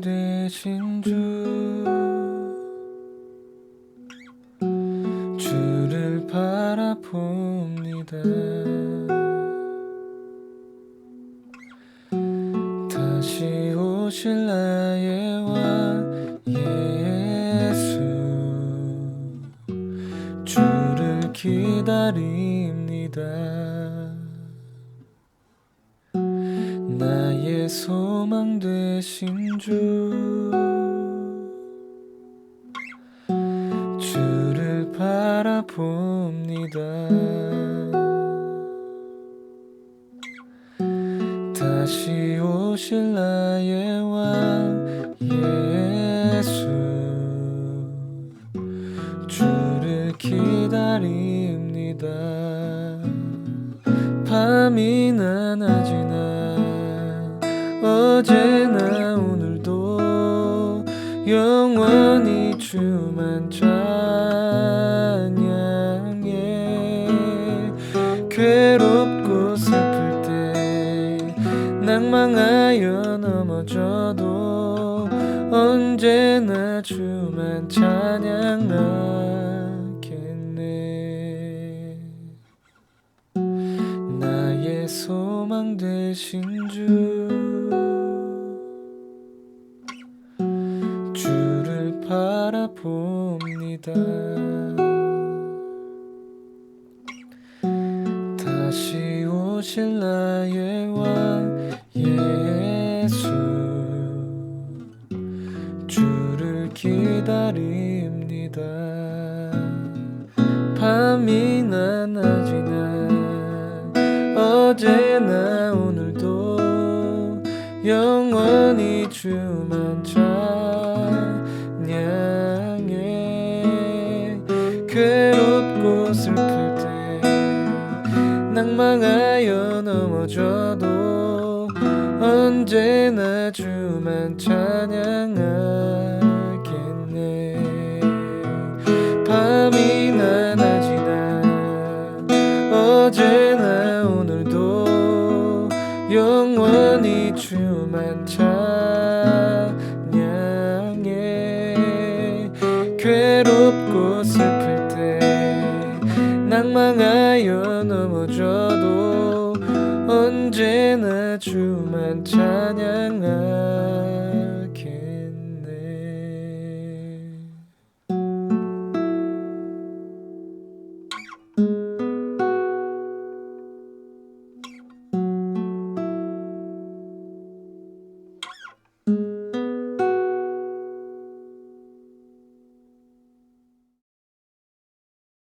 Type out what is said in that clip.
되신 주. 주를 바라봅니다. 다시 오실 나의 왕 예수. 주를 기다립니다 나의 소망 되신 주. 주를 바라봅니다. 다시 오실 나의 왕 예수. 주를 기다립니다. 밤이나 낮이나 어제나 오늘도 영원히 주만 찬양해. 괴롭고 슬플 때 낭망하여 넘어져도 언제나 주만 찬양하겠네. 나의 소망 되신 주 바라봅니다. 다시 오실 나의 왕 예수 주를 기다립니다. 밤이나 낮이나 어제나 오늘도 영원히 주만 찬 낭망하여 넘어져도 언제나 주만 찬양하겠네. 밤이나 낮이나 어제나 오늘도 영원히 주만 찬양해. 괴롭고 때 낭망하여 넘어져도 언제나 주만 찬양하